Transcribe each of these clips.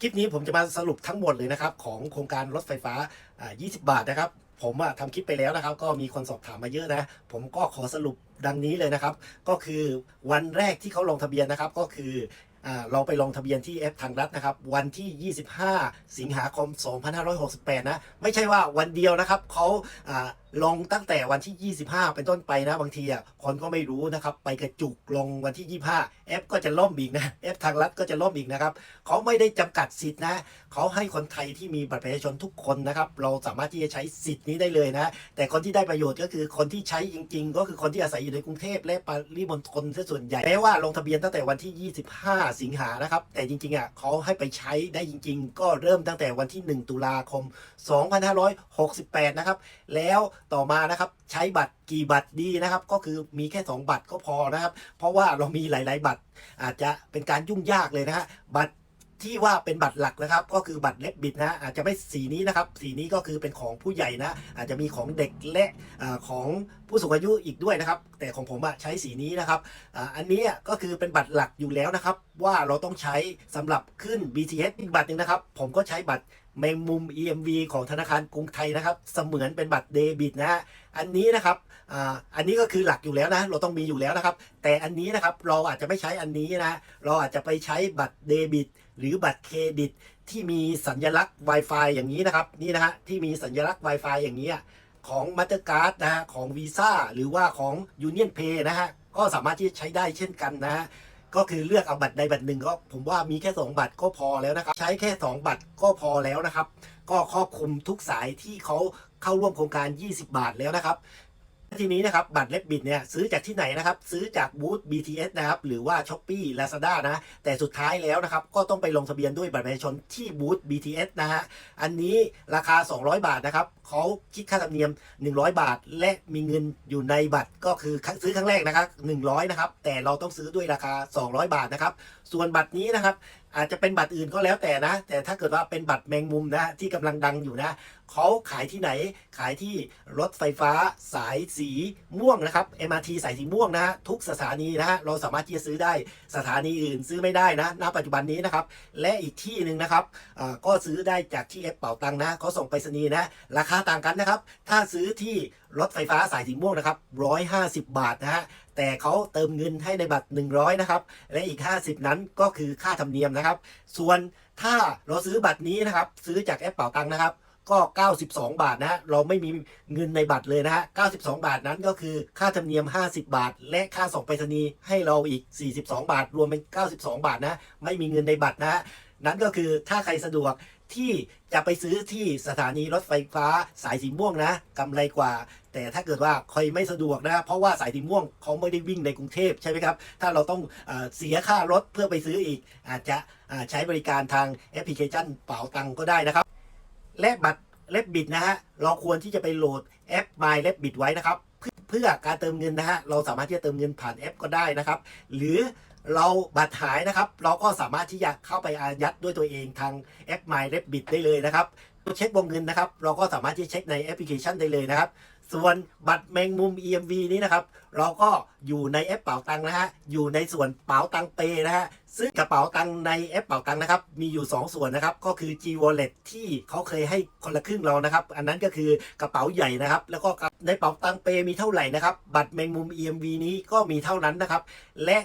คลิปนี้ผมจะมาสรุปทั้งหมดเลยนะครับของโครงการรถไฟฟ้า 20 บาทนะครับ ผมทำคลิปไปแล้วนะครับ ก็มีคนสอบถามมาเยอะนะ ผมก็ขอสรุปดังนี้เลยนะครับ ก็คือวันแรกที่เขาลงทะเบียนนะครับก็คือเราไปลงทะเบียนที่แอปทางรัฐนะครับ วันที่ 25 สิงหาคม 2568 นะ ไม่ใช่ว่าวันเดียวนะครับเขา ลงตั้งแต่วันที่ 25 เป็นต้นไปนะ บางทีอะคนก็ไม่รู้นะครับ ไปกระจุกลงวันที่ 25แอปก็จะล่มอีกนะแอปทางรัฐก็จะล่มอีกนะครับเขาไม่ได้จำกัดสิทธินะเขาให้คนไทยที่มีบัตรประชาชนทุกคนนะครับเราสามารถที่จะใช้สิทธิ์นี้ได้เลยนะ แต่คนที่ได้ประโยชน์ก็คือคนที่ใช้จริง ๆ ก็คือคนที่อาศัยอยู่ในกรุงเทพและปริมณฑลซะส่วนใหญ่แม้ว่าลงทะเบียนตั้งแต่วันที่ 25 สิงหานะครับ แต่จริงๆอะเขาให้ไปใช้ได้จริง ๆ ก็เริ่มตั้งแต่วันที่ 1 ตุลาคม 2568 นะครับแล้วต่อมานะครับ ใช้บัตรกี่บัตรดีนะครับ ก็คือมีแค่ 2 บัตรก็พอนะครับ เพราะว่าเรามีหลาย ๆ บัตร อาจจะเป็นการยุ่งยากเลยนะฮะบัตรที่ว่าเป็นบัตรหลักนะครับ ก็คือบัตรเล็บบิดนะอาจจะไม่สีนี้นะครับ สีนี้ก็คือเป็นของผู้ใหญ่นะ อาจจะมีของเด็กและอของผู้สูงอายุอีกด้วยนะครับ แต่ของผมอะใช้สีนี้นะครับออันนี้ก็คือเป็นบัตรหลักอยู่แล้วนะครับ ว่าเราต้องใช้สำหรับขึ้น BTS อีกบัตรหนึ่งนะครับ ผมก็ใช้บัตร แมงมุม EMV ของธนาคารกรุงไทยนะครับ เสมือนเป็นบัตรเดบิตนะฮะอันนี้นะครับอ่าอันนี้ก็คือหลักอยู่แล้วนะ เราต้องมีอยู่แล้วนะครับ แต่อันนี้นะครับเราอาจจะไม่ใช้อันนี้นะ เราอาจจะไปใช้บัตรเดบิต หรือบัตรเครดิต ที่มีสัญลักษณ์ Wi-Fi อย่างนี้นะครับ นี่นะฮะที่มีสัญลักษณ์ Wi-Fi อย่างนี้อะของ Mastercard นะฮะของ Visa หรือว่าของ Union Pay นะฮะก็สามารถที่จะใช้ได้เช่นกันนะฮะ ก็คือเลือกเอาบัตรใดบัตรหนึ่งก็ผมว่ามีแค่ 2 บัตรก็พอแล้วนะครับ ใช้แค่ 2 บัตรก็พอแล้วนะครับ ก็ครอบคลุมทุกสายที่เขาเข้าร่วมโครงการ 20 บาทแล้วนะครับ ทีนี้นะครับบัตรเล็บบิดเนี่ยซื้อจากที่ไหนนะครับซื้อจากบูธ BTS นะครับหรือว่า s h อ p e e Lazada นะแต่สุดท้ายแล้วนะครับก็ต้องไปลงทะเบียนด้วยบัตรประชาชนที่บูธ BTS นะฮะอันนี้ราคา 200 บาทนะครับเขาคิดค่าธรรมเนียม 100 บาท และมีเงินอยู่ในบัตรก็คือซื้อครั้งแรกนะครับ100นะครับแต่เราต้องซื้อด้วยราคา 200 บาทนะครับส่วนบัตรนี้นะครับอาจจะเป็นบัตรอื่นก็แล้วแต่นะ แต่ถ้าเกิดว่าเป็นบัตรแมงมุมนะที่กำลังดังอยู่นะเขาขายที่ไหนขายที่รถไฟฟ้าสายสีม่วงนะครับ MRT สายสีม่วงนะฮะทุกสถานีนะฮะเราสามารถที่จะซื้อได้สถานีอื่นซื้อไม่ได้นะณปัจจุบันนี้นะครับ และอีกที่หนึ่งนะครับก็ซื้อได้จากที่แอปเป่าตังนะเขาส่งไปรษณีย์นะราคาต่างกันนะครับ ถ้าซื้อที่ รถไฟฟ้าสายสีม่วงนะครับ 150 บาทนะฮะ แต่เขาเติมเงินให้ในบัตร 100 นะครับ และอีก 50 นั้นก็คือค่าธรรมเนียมนะครับ ส่วนถ้าเราซื้อบัตรนี้นะครับ ซื้อจากแอปเป่าตังนะครับ ก็ 92 บาทนะฮะเราไม่มีเงินในบัตรเลยนะฮะ 92 บาทนั้นก็คือค่าธรรมเนียม 50 บาท และค่าส่งไปรษณีย์ให้เราอีก 42 บาท รวมเป็น 92 บาทนะ ไม่มีเงินในบัตรนะฮะ นั้นก็คือถ้าใครสะดวกที่จะไปซื้อที่สถานีรถไฟฟ้าสายสีม่วงนะกำไรกว่า แต่ถ้าเกิดว่าใครไม่สะดวกนะ เพราะว่าสายสีม่วงเขาไม่ได้วิ่งในกรุงเทพใช่ไหมครับ ถ้าเราต้องเอเสียค่ารถเพื่อไปซื้ออีก อาจจะใช้บริการทางแอปพลิเคชันเป๋าตังก็ได้นะครับ และบัตรเล็บบิดนะฮะเราควรที่จะไปโหลดแอป My เล็บบิดไว้นะครับเพื่อการเติมเงินนะฮะเราสามารถที่จะเติมเงินผ่านแอปก็ได้นะครับ หรือ เราบัตรหายนะครับ เราก็สามารถที่จะเข้าไปอายัดด้วยตัวเองทางแอป My เล็บบิดได้เลยนะครับเช็ควงเงินนะครับ เราก็สามารถที่เช็คในแอปพลิเคชันได้เลยนะครับ ส่วนบัตรแมงมุม EMV นี้นะครับ เราก็อยู่ในแอปเป๋าตังนะฮะ อยู่ในส่วนเป๋าตังเปนะฮะ ซึ่งกระเป๋าตังในแอปเป๋าตังนะครับ มีอยู่ 2 ส่วนนะครับ ก็คือ G Wallet ที่เขาเคยให้คนละครึ่งเรานะครับ อันนั้นก็คือกระเป๋าใหญ่นะครับ แล้วก็ในเป๋าตังเปมีเท่าไหร่นะครับ บัตรแมงมุม EMV นี้ก็มีเท่านั้นนะครับ และ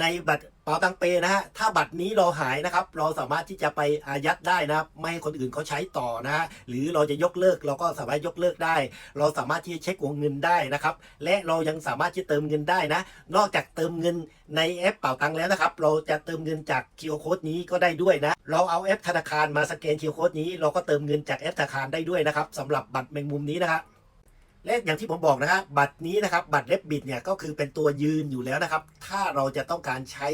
ในบัตรเป๋าตังเปนะฮะถ้าบัตรนี้เราหายนะครับ เราสามารถที่จะไปอายัดได้นะครับ ไม่ให้คนอื่นเขาใช้ต่อนะฮะหรือเราจะยกเลิกเราก็สามารถยกเลิกได้ เราสามารถที่จะเช็ควงเงินได้นะครับ และเรายังสามารถที่เติมเงินได้นะ นอกจากเติมเงินในแอปเป่าตังแล้วนะครับ เราจะเติมเงินจาก QR Code นี้ก็ได้ด้วยนะ เราเอาแอปธนาคารมาสแกน QR Code นี้ เราก็เติมเงินจากแอปธนาคารได้ด้วยนะครับสำหรับบัตรแมงมุมนี้นะครับ และอย่างที่ผมบอกนะฮะบัตรนี้นะครับบัตรเล็บบิดเนี่ยก็คือเป็นตัวยืนอยู่แล้วนะครับ ถ้าเราจะต้องการใช้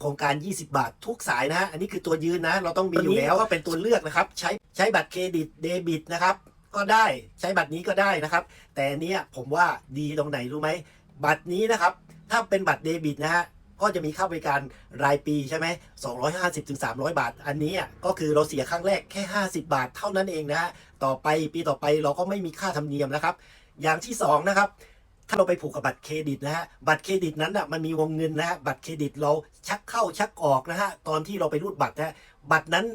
โครงการ 20 บาททุกสายนะฮะอันนี้คือตัวยืนนะ เราต้องมีอยู่แล้วก็เป็นตัวเลือกนะครับ ใช้ใช้บัตรเครดิตเดบิตนะครับ ก็ได้ใช้บัตรนี้ก็ได้นะครับ แต่นเนี้ยผมว่าดีตรงไหนรู้ไหมบัตรนี้นะครับ ถ้าเป็นบัตรเดบิตนะฮะก็จะมีค่าบริการรายปีใช่ไหม250ถึง300 บาท อันนี้อะก็คือเราเสียครั้งแรกแค่ 50 บาทเท่านั้นเองนะฮะ ต่อไปปีต่อไปเราก็ไม่มีค่าธรรมเนียมนะครับ อย่างที่2นะครับถ้าเราไปผูกกับบัตรเครดิตนะฮะบัตรเครดิตนั้นอะมันมีวงเงินนะฮะบัตรเครดิตเราชักเข้าชักออกนะฮะตอนที่เราไปรูดบัตรนะบัตรนั้น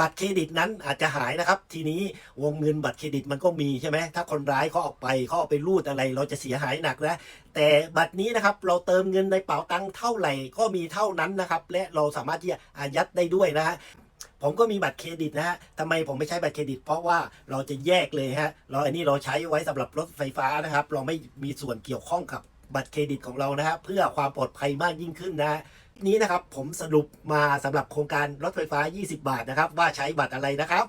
บัตรเครดิตนั้นอาจจะหายนะครับ ทีนี้วงเงินบัตรเครดิตมันก็มีใช่ไหมถ้าคนร้ายเขาออกไปเขาเอาไปรูดอะไร เราจะเสียหายหนักนะแต่บัตรนี้นะครับเราเติมเงินในเป๋าตังค์เท่าไหร่ก็มีเท่านั้นนะครับ และเราสามารถที่จะอายัดได้ด้วยนะฮะ ผมก็มีบัตรเครดิตนะฮะทำไมผมไม่ใช้บัตรเครดิต เพราะว่าเราจะแยกเลยฮะ เราอันนี้เราใช้ไว้สำหรับรถไฟฟ้านะครับ เราไม่มีส่วนเกี่ยวข้องกับบัตรเครดิตของเรานะฮะเพื่อความปลอดภัยมากยิ่งขึ้นนะฮะนี้นะครับผมสรุปมาสำหรับโครงการรถไฟฟ้า 20 บาทนะครับ ว่าใช้บัตรอะไรนะครับ